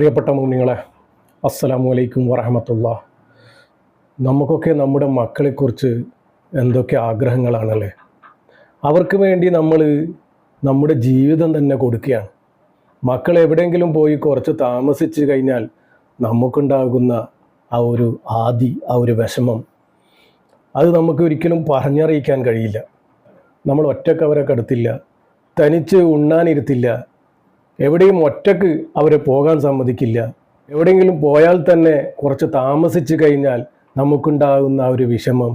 പ്രിയപ്പെട്ട മോമിനികളെ അസ്സലാമു അലൈക്കും വറഹമത്തുള്ള. നമുക്കൊക്കെ നമ്മുടെ മക്കളെക്കുറിച്ച് എന്തൊക്കെ ആഗ്രഹങ്ങളാണല്ലേ? അവർക്ക് വേണ്ടി നമ്മൾ നമ്മുടെ ജീവിതം തന്നെ കൊടുക്കുകയാണ്. മക്കൾ എവിടെയെങ്കിലും പോയി കുറച്ച് താമസിച്ച് കഴിഞ്ഞാൽ നമുക്കുണ്ടാകുന്ന ആ ഒരു ആദി ആ ഒരു വിഷമം അത് നമുക്ക് ഒരിക്കലും പറഞ്ഞറിയിക്കാൻ കഴിയില്ല. നമ്മൾ ഒറ്റയ്ക്ക് അവരെ തനിച്ച് ഉണ്ണാനിരുത്തില്ല എവിടെയും ഒറ്റയ്ക്ക് അവരെ പോകാൻ സമ്മതിക്കില്ല. എവിടെയെങ്കിലും പോയാൽ തന്നെ കുറച്ച് താമസിച്ച് കഴിഞ്ഞാൽ നമുക്കുണ്ടാകുന്ന ആ ഒരു വിഷമം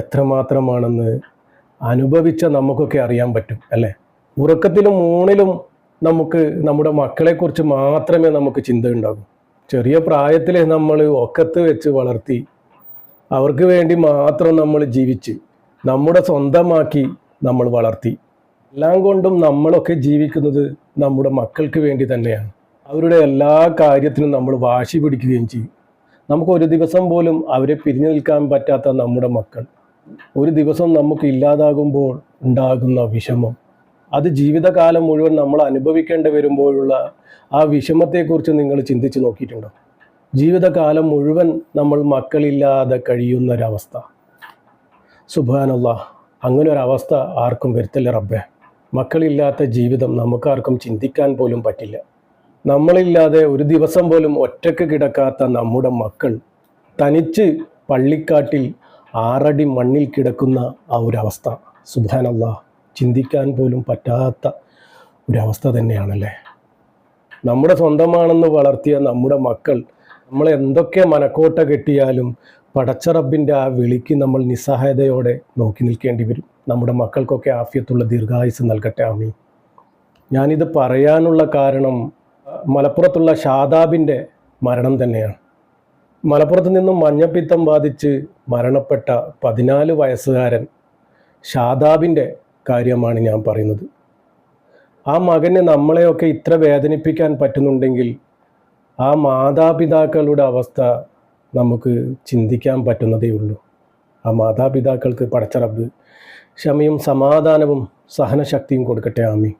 എത്രമാത്രമാണെന്ന് അനുഭവിച്ച നമുക്കൊക്കെ അറിയാൻ പറ്റും അല്ലേ? ഉറക്കത്തിലും ഊണിലും നമുക്ക് നമ്മുടെ മക്കളെക്കുറിച്ച് മാത്രമേ നമുക്ക് ചിന്ത ഉണ്ടാകൂ ചെറിയ പ്രായത്തിൽ നമ്മൾ ഒക്കത്ത് വെച്ച് വളർത്തി അവർക്ക് വേണ്ടി മാത്രം നമ്മൾ ജീവിച്ച് നമ്മുടെ സ്വന്തമാക്കി നമ്മൾ വളർത്തി. എല്ലാം കൊണ്ടും നമ്മളൊക്കെ ജീവിക്കുന്നത് നമ്മുടെ മക്കൾക്ക് വേണ്ടി തന്നെയാണ്. അവരുടെ എല്ലാ കാര്യത്തിനും നമ്മൾ വാശി പിടിക്കുകയും ചെയ്യും. നമുക്ക് ഒരു ദിവസം പോലും അവരെ പിരിഞ്ഞു നിൽക്കാൻ പറ്റാത്ത നമ്മുടെ മക്കൾ. ഒരു ദിവസം നമുക്ക് ഇല്ലാതാകുമ്പോൾ ഉണ്ടാകുന്ന വിഷമം. അത് ജീവിതകാലം മുഴുവൻ നമ്മൾ അനുഭവിക്കേണ്ടി വരുമ്പോഴുള്ള ആ വിഷമത്തെക്കുറിച്ച് നിങ്ങൾ ചിന്തിച്ച് നോക്കിയിട്ടുണ്ടോ? ജീവിതകാലം മുഴുവൻ നമ്മൾ മക്കളില്ലാതെ കഴിയുന്നൊരവസ്ഥ. സുബാനുള്ള അങ്ങനെ ഒരവസ്ഥ ആർക്കും വരുത്തില്ല റബ്ബേ? മക്കളില്ലാത്ത ജീവിതം നമുക്കാർക്കും ചിന്തിക്കാൻ പോലും പറ്റില്ല. നമ്മളില്ലാതെ ഒരു ദിവസം പോലും ഒറ്റയ്ക്ക് കിടക്കാത്ത നമ്മുടെ മക്കൾ തനിച്ച് പള്ളിക്കാട്ടിൽ ആറടി മണ്ണിൽ കിടക്കുന്ന ആ ഒരവസ്ഥ. സുബാനല്ല ചിന്തിക്കാൻ പോലും പറ്റാത്ത ഒരവസ്ഥ തന്നെയാണല്ലേ? നമ്മുടെ സ്വന്തമാണെന്ന് വളർത്തിയ നമ്മുടെ മക്കൾ നമ്മൾ എന്തൊക്കെ മനക്കോട്ട കെട്ടിയാലും പടച്ചറബിന്റെ ആ വിളിക്ക് നമ്മൾ നിസ്സഹായതയോടെ നോക്കി നിൽക്കേണ്ടി വരും. നമ്മുടെ മക്കൾക്കൊക്കെ ആഫ്യത്തുള്ള ദീർഘായുസ് നൽകട്ടെ ആമി ഞാനിത് പറയാനുള്ള കാരണം മലപ്പുറത്തുള്ള ഷാദാബിന്റെ മരണം തന്നെയാണ്. മലപ്പുറത്ത് നിന്നും മഞ്ഞപ്പിത്തം ബാധിച്ച് മരണപ്പെട്ട പതിനാല് വയസ്സുകാരൻ ഷാദാബിന്റെ കാര്യമാണ് ഞാൻ പറയുന്നത്. ആ മകനെ നമ്മളെയൊക്കെ ഇത്ര വേദനിപ്പിക്കാൻ പറ്റുന്നുണ്ടെങ്കിൽ ആ മാതാപിതാക്കളുടെ അവസ്ഥ നമുക്ക് ചിന്തിക്കാൻ പറ്റുന്നതേ ഉള്ളൂ. ആ മാതാപിതാക്കൾക്ക് പടച്ചറബ് ക്ഷമയും സമാധാനവും സഹനശക്തിയും കൊടുക്കട്ടെ ആമി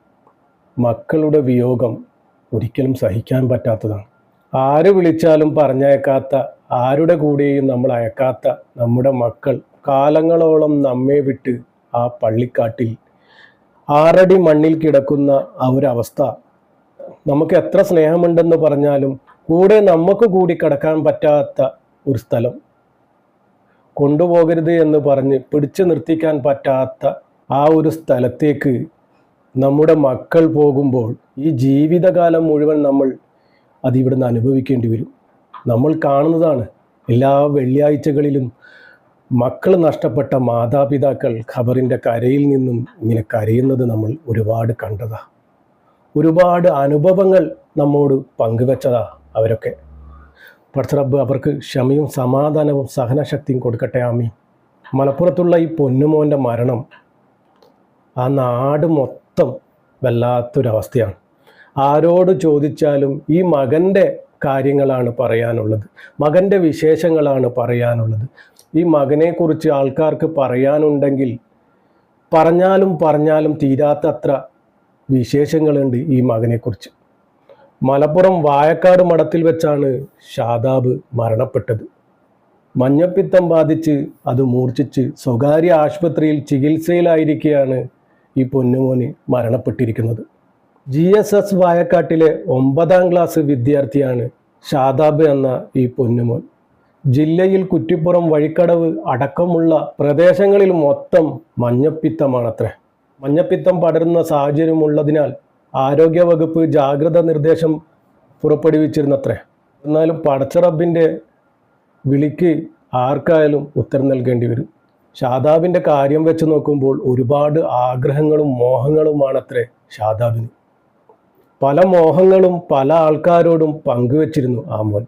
മക്കളുടെ വിയോഗം ഒരിക്കലും സഹിക്കാൻ പറ്റാത്തതാണ്. ആര് വിളിച്ചാലും പറഞ്ഞയക്കാത്ത ആരുടെ കൂടെയും നമ്മൾ അയക്കാത്ത നമ്മുടെ മക്കൾ കാലങ്ങളോളം നമ്മെ വിട്ട് ആ പള്ളിക്കാട്ടിൽ ആറടി മണ്ണിൽ കിടക്കുന്ന ആ ഒരു അവസ്ഥ നമുക്ക് എത്ര സ്നേഹമുണ്ടെന്ന് പറഞ്ഞാലും കൂടെ നമുക്ക് കൂടി കിടക്കാൻ പറ്റാത്ത ഒരു സ്ഥലം. കൊണ്ടുപോകരുത് എന്ന് പറഞ്ഞ് പിടിച്ചു നിർത്തിക്കാൻ പറ്റാത്ത ആ ഒരു സ്ഥലത്തേക്ക് നമ്മുടെ മക്കൾ പോകുമ്പോൾ ഈ ജീവിതകാലം മുഴുവൻ നമ്മൾ അതിവിടുന്ന് അനുഭവിക്കേണ്ടി വരും. നമ്മൾ കാണുന്നതാണ് എല്ലാ വെള്ളിയാഴ്ചകളിലും മക്കൾ നഷ്ടപ്പെട്ട മാതാപിതാക്കൾ ഖബറിന്റെ കരയിൽ നിന്നും ഇങ്ങനെ കരയുന്നത് നമ്മൾ ഒരുപാട് കണ്ടതാ. ഒരുപാട് അനുഭവങ്ങൾ നമ്മോട് പങ്കുവെച്ചതാ അവരൊക്കെ. പടച്ചറബ്ബ് അവർക്ക് ക്ഷമയും സമാധാനവും സഹനശക്തിയും കൊടുക്കട്ടെ ആമി മലപ്പുറത്തുള്ള ഈ പൊന്നുമോന്റെ മരണം ആ നാട് മൊത്തം വല്ലാത്തൊരവസ്ഥയാണ്. ആരോട് ചോദിച്ചാലും ഈ മകന്റെ കാര്യങ്ങളാണ് പറയാനുള്ളത് മകന്റെ വിശേഷങ്ങളാണ് പറയാനുള്ളത്. ഈ മകനെക്കുറിച്ച് ആൾക്കാർക്ക് പറയാനുണ്ടെങ്കിൽ പറഞ്ഞാലും പറഞ്ഞാലും തീരാത്തത്ര വിശേഷങ്ങളുണ്ട് ഈ മകനെക്കുറിച്ച്. മലപ്പുറം വായക്കാട് മഠത്തിൽ വെച്ചാണ് ഷാദാബ് മരണപ്പെട്ടത്. മഞ്ഞപ്പിത്തം ബാധിച്ച് അത് മൂർച്ഛിച്ച് സ്വകാര്യ ആശുപത്രിയിൽ ചികിത്സയിലായിരിക്കെയാണ് ഈ പൊന്നുമോന് മരണപ്പെട്ടിരിക്കുന്നത്. ജി എസ് എസ് വായക്കാട്ടിലെ ഒമ്പതാം ക്ലാസ് വിദ്യാർത്ഥിയാണ് ഷാദാബ് എന്ന ഈ പൊന്നുമോൻ. ജില്ലയിൽ കുറ്റിപ്പുറം വഴിക്കടവ് അടക്കമുള്ള പ്രദേശങ്ങളിൽ മൊത്തം മഞ്ഞപ്പിത്തമാണത്രേ. മഞ്ഞപ്പിത്തം പടരുന്ന സാഹചര്യമുള്ളതിനാൽ ആരോഗ്യവകുപ്പ് ജാഗ്രത നിർദ്ദേശം പുറപ്പെടുവിച്ചിരുന്നത്രേ. എന്നാലും പടച്ചറബിന്റെ വിളിക്ക് ആർക്കായാലും ഉത്തരം നൽകേണ്ടി വരും. ഷാദാബിന്റെ കാര്യം വെച്ച് നോക്കുമ്പോൾ ഒരുപാട് ആഗ്രഹങ്ങളും മോഹങ്ങളുമാണത്രേ ഷാദാബിന്. പല മോഹങ്ങളും പല ആൾക്കാരോടും പങ്കുവച്ചിരുന്നു ആ മോൻ.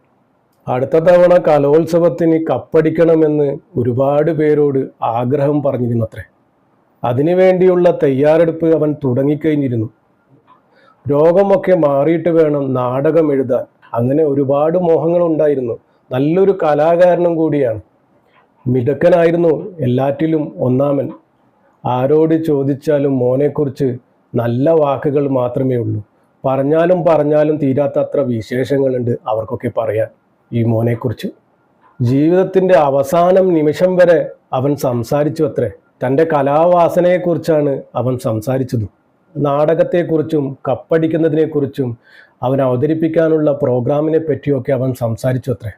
അടുത്ത തവണ കലോത്സവത്തിന് കപ്പടിക്കണമെന്ന് ഒരുപാട് പേരോട് ആഗ്രഹം പറഞ്ഞിരുന്നത്രേ. അതിനുവേണ്ടിയുള്ള തയ്യാറെടുപ്പ് അവൻ തുടങ്ങിക്കഴിഞ്ഞിരുന്നു. രോഗമൊക്കെ മാറിയിട്ട് വേണം നാടകം എഴുതാൻ. അങ്ങനെ ഒരുപാട് മോഹങ്ങൾ ഉണ്ടായിരുന്നു നല്ലൊരു കലാകാരനും കൂടിയാണ്. മിടുക്കനായിരുന്നു എല്ലാറ്റിലും ഒന്നാമൻ. ആരോട് ചോദിച്ചാലും മോനെക്കുറിച്ച് നല്ല വാക്കുകൾ മാത്രമേ ഉള്ളൂ. പറഞ്ഞാലും പറഞ്ഞാലും തീരാത്തത്ര വിശേഷങ്ങളുണ്ട് അവർക്കൊക്കെ പറയാൻ. ഈ മോനെക്കുറിച്ച്. ജീവിതത്തിന്റെ അവസാനം നിമിഷം വരെ അവൻ സംസാരിച്ചു അത്രേ. തന്റെ കലാവാസനയെക്കുറിച്ചാണ് അവൻ സംസാരിച്ചതും. നാടകത്തെക്കുറിച്ചും കപ്പടിക്കുന്നതിനെക്കുറിച്ചും അവൻ അവതരിപ്പിക്കാനുള്ള പ്രോഗ്രാമിനെ പറ്റിയൊക്കെ അവൻ സംസാരിച്ചു അത്രേ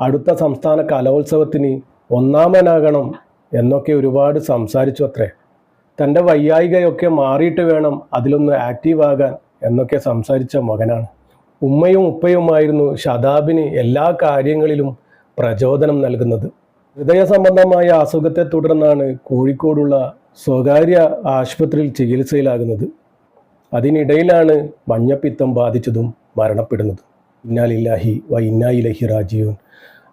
അടുത്ത സംസ്ഥാന കലോത്സവത്തിന് ഒന്നാമനാകണം എന്നൊക്കെ ഒരുപാട് സംസാരിച്ചു അത്രേ തന്റെ വയ്യായികയൊക്കെ മാറിയിട്ട് വേണം അതിലൊന്ന് ആക്റ്റീവ് ആകാൻ എന്നൊക്കെ സംസാരിച്ച മകനാണ്. ഉമ്മയും ഉപ്പയുമായിരുന്നു ഷതാബിന് എല്ലാ കാര്യങ്ങളിലും പ്രചോദനം നൽകുന്നത്. ഹൃദയ സംബന്ധമായ അസുഖത്തെ തുടർന്നാണ് കോഴിക്കോടുള്ള സ്വകാര്യ ആശുപത്രിയിൽ ചികിത്സയിലാകുന്നത്. അതിനിടയിലാണ് മഞ്ഞപ്പിത്തം ബാധിച്ചതും മരണപ്പെടുന്നത്. ഇന്നാലില്ലാഹി വ ഇന്നായിലഹി രാജീവൻ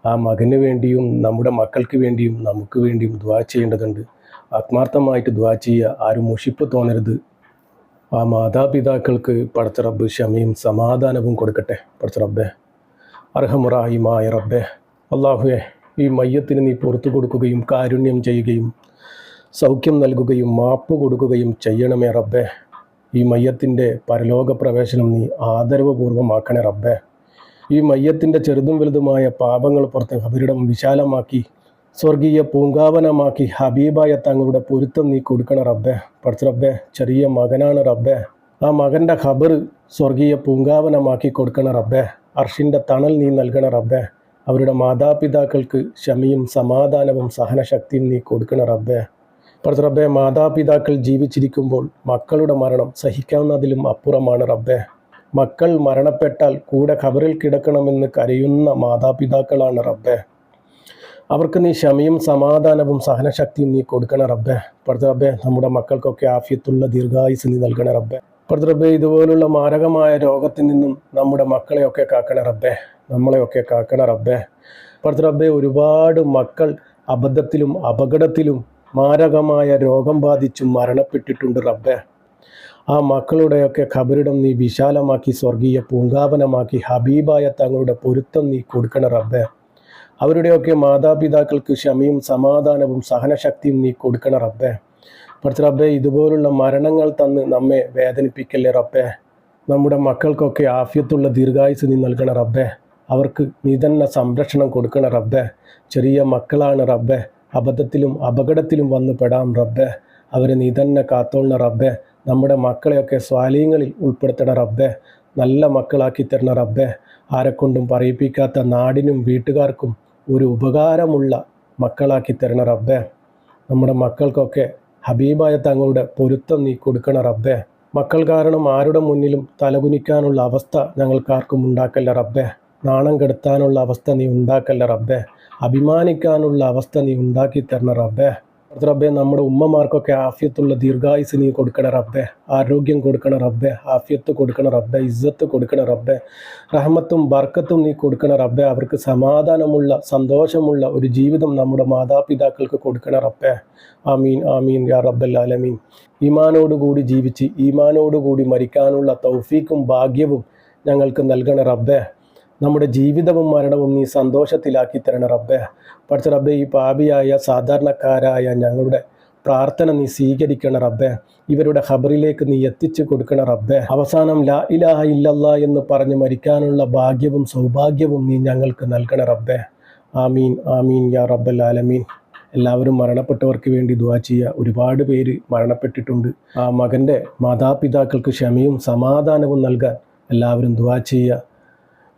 ആ മകന് വേണ്ടിയും നമ്മുടെ മക്കൾക്ക് വേണ്ടിയും നമുക്ക് വേണ്ടിയും ദ്വാ ചെയ്യേണ്ടതുണ്ട്. ആത്മാർത്ഥമായിട്ട് ദ്വാ ചെയ്യുക. ആരും മുഷിപ്പ് തോന്നരുത്. ആ മാതാപിതാക്കൾക്ക് പടച്ച റബ്ബ് ക്ഷമയും സമാധാനവും കൊടുക്കട്ടെ. പടച്ച റബ്ബെ. അർഹമുറാഹിമായ റബ്ബെ. അള്ളാഹുവെ ഈ മയ്യത്തിന് നീ പുറത്തു കൊടുക്കുകയും കാരുണ്യം ചെയ്യുകയും സൗഖ്യം നൽകുകയും മാപ്പ് കൊടുക്കുകയും ചെയ്യണമേ റബ്ബെ. ഈ മയ്യത്തിന്റെ പരലോക പ്രവേശനം നീ ആദരവപൂർവമാക്കണേ റബ്ബെ. ഈ മയ്യത്തിന്റെ ചെറുതും വലുതുമായ പാപങ്ങൾ പുറത്ത് അവരിടം വിശാലമാക്കി സ്വർഗീയ പൂങ്കാവനമാക്കി ഹബീബായ തങ്ങളുടെ പൊരുത്തം നീ കൊടുക്കണ റബ്ബെ. പഠിച്ച റബ്ബെ ചെറിയ മകനാണ് റബ്ബെ. ആ മകന്റെ ഖബർ സ്വർഗീയ പൂങ്കാവനമാക്കി കൊടുക്കണ റബ്ബെ. അർഷിന്റെ തണൽ നീ നൽകണ റബ്ബെ. അവരുടെ മാതാപിതാക്കൾക്ക് ക്ഷമയും സമാധാനവും സഹനശക്തിയും നീ കൊടുക്കണ റബ്ബെ. റബ്ബെ മാതാപിതാക്കൾ ജീവിച്ചിരിക്കുമ്പോൾ മക്കളുടെ മരണം സഹിക്കാവുന്നതിലും അപ്പുറമാണ് റബ്ബെ. മക്കൾ മരണപ്പെട്ടാൽ കൂടെ ഖബറിൽ കിടക്കണമെന്ന് കരയുന്ന മാതാപിതാക്കളാണ് റബ്ബെ. അവർക്ക് നീ ക്ഷമയും സമാധാനവും സഹനശക്തിയും നീ കൊടുക്കണ റബ്ബെ. പടുത്ത റബ്ബെ നമ്മുടെ മക്കൾക്കൊക്കെ ആഫ്യത്തുള്ള ദീർഘായുസ് നീ നൽകണ റബ്ബെ. പടുത്ത റബ്ബെ ഇതുപോലുള്ള മാരകമായ രോഗത്തിൽ നിന്നും നമ്മുടെ മക്കളെയൊക്കെ കാക്കണ റബ്ബെ. നമ്മളെയൊക്കെ കാക്കണ റബ്ബെ. പടുത്ത റബ്ബെ ഒരുപാട് മക്കൾ അബദ്ധത്തിലും അപകടത്തിലും മാരകമായ രോഗം ബാധിച്ചും മരണപ്പെട്ടിട്ടുണ്ട് റബ്ബെ. ആ മക്കളുടെയൊക്കെ ഖബറിടം നീ വിശാലമാക്കി സ്വർഗീയ പൂങ്കാവനമാക്കി ഹബീബായ തങ്ങളുടെ പൊരുത്തം നീ കൊടുക്കണ റബ്ബെ. അവരുടെയൊക്കെ മാതാപിതാക്കൾക്ക് ക്ഷമയും സമാധാനവും സഹനശക്തിയും നീ കൊടുക്കണ റബ്ബെ. പഠിച്ച റബ്ബെ ഇതുപോലുള്ള മരണങ്ങൾ തന്ന് നമ്മെ വേദനിപ്പിക്കല്ലേ റബ്ബെ. നമ്മുടെ മക്കൾക്കൊക്കെ ആഫ്യത്തുള്ള ദീർഘായുസ് നീ നൽകണ റബ്ബെ. അവർക്ക് നീ തന്നെ സംരക്ഷണം കൊടുക്കണ റബ്ബെ. ചെറിയ മക്കളാണ് റബ്ബെ. അബദ്ധത്തിലും അപകടത്തിലും വന്ന് പെടാം റബ്ബെ. അവരെ നീ തന്നെ കാത്തോളണ റബ്ബെ. നമ്മുടെ മക്കളെയൊക്കെ സ്വാലീങ്ങളിൽ ഉൾപ്പെടുത്തണ റബ്ബെ. നല്ല മക്കളാക്കി തരണ റബ്ബെ. ആരെക്കൊണ്ടും പറയിപ്പിക്കാത്ത നാടിനും വീട്ടുകാർക്കും ഒരു ഉപകാരമുള്ള മക്കളാക്കി തരണ റബ്ബെ. നമ്മുടെ മക്കൾക്കൊക്കെ ഹബീബായ തങ്ങളുടെ പൊരുത്തം നീ കൊടുക്കണ റബ്ബെ. മക്കൾ കാരണം ആരുടെ മുന്നിലും തലകുനിക്കാനുള്ള അവസ്ഥ ഞങ്ങൾക്കാർക്കും ഉണ്ടാക്കല്ല റബ്ബെ. നാണം കെടുത്താനുള്ള അവസ്ഥ നീ ഉണ്ടാക്കല്ല റബ്ബേ? അഭിമാനിക്കാനുള്ള അവസ്ഥ നീ ഉണ്ടാക്കി തരണ റബ്ബേ. റബ്ബെ നമ്മുടെ ഉമ്മമാർക്കൊക്കെ ആഫ്യത്തുള്ള ദീർഘായുസ് നീ കൊടുക്കണ റബ്ബെ. ആരോഗ്യം കൊടുക്കണ റബ്ബെ. ആഫ്യത്ത് കൊടുക്കണ റബ്ബെ. ഇജ്ജത്ത് കൊടുക്കണ റബ്ബെ. റഹ്മത്തും ബർക്കത്തും നീ കൊടുക്കണ റബ്ബെ. അവർക്ക് സമാധാനമുള്ള സന്തോഷമുള്ള ഒരു ജീവിതം നമ്മുടെ മാതാപിതാക്കൾക്ക് കൊടുക്കണ റബ്ബെ. ആമീൻ ആമീൻ യാ റബ്ബൽ ആലമീൻ. ഈമാനോടുകൂടി ജീവിച്ച് ഈമാനോടുകൂടി മരിക്കാനുള്ള തൗഫീക്കും ഭാഗ്യവും ഞങ്ങൾക്ക് നൽകണ റബ്ബെ. നമ്മുടെ ജീവിതവും മരണവും നീ സന്തോഷത്തിലാക്കി തരണ റബ്ബെ. പഠിച്ച റബ്ബെ ഈ പാപിയായ സാധാരണക്കാരായ ഞങ്ങളുടെ പ്രാർത്ഥന നീ സ്വീകരിക്കണ റബ്ബെ. ഇവരുടെ ഖബറിലേക്ക് നീ എത്തിച്ചു കൊടുക്കണ റബ്ബെ. അവസാനം ലാ ഇലാഹ ഇല്ലല്ല എന്ന് പറഞ്ഞ് മരിക്കാനുള്ള ഭാഗ്യവും സൗഭാഗ്യവും നീ ഞങ്ങൾക്ക് നൽകണ റബ്ബെ. ആമീൻ ആമീൻ യാ റബ്ബൽ ആലമീൻ. എല്ലാവരും മരണപ്പെട്ടവർക്ക് വേണ്ടി ദുവാ ചെയ്യുക. ഒരുപാട് പേര് മരണപ്പെട്ടിട്ടുണ്ട്. ആ മകന്റെ മാതാപിതാക്കൾക്ക് ക്ഷമയും സമാധാനവും നൽകാൻ എല്ലാവരും ദുവാ ചെയ്യുക.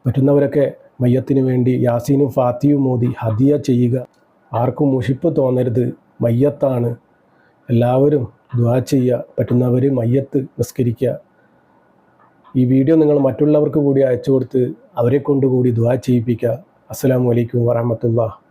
പറ്റുന്നവരൊക്കെ മയ്യത്തിന് വേണ്ടി യാസീനും ഫാത്തിയും മോദി ഹദിയ ചെയ്യുക. ആർക്കും മുഷിപ്പ് തോന്നരുത്. മയ്യത്താണ്. എല്ലാവരും ദ്വാ ചെയ്യുക. പറ്റുന്നവർ മയ്യത്ത് നിസ്കരിക്കുക. ഈ വീഡിയോ നിങ്ങൾ മറ്റുള്ളവർക്ക് കൂടി അയച്ചു കൊടുത്ത് അവരെ കൊണ്ടുകൂടി ദ്വാ ചെയ്യിപ്പിക്കുക. അസ്സാം അലൈക്കും വറഹമത്തുള്ള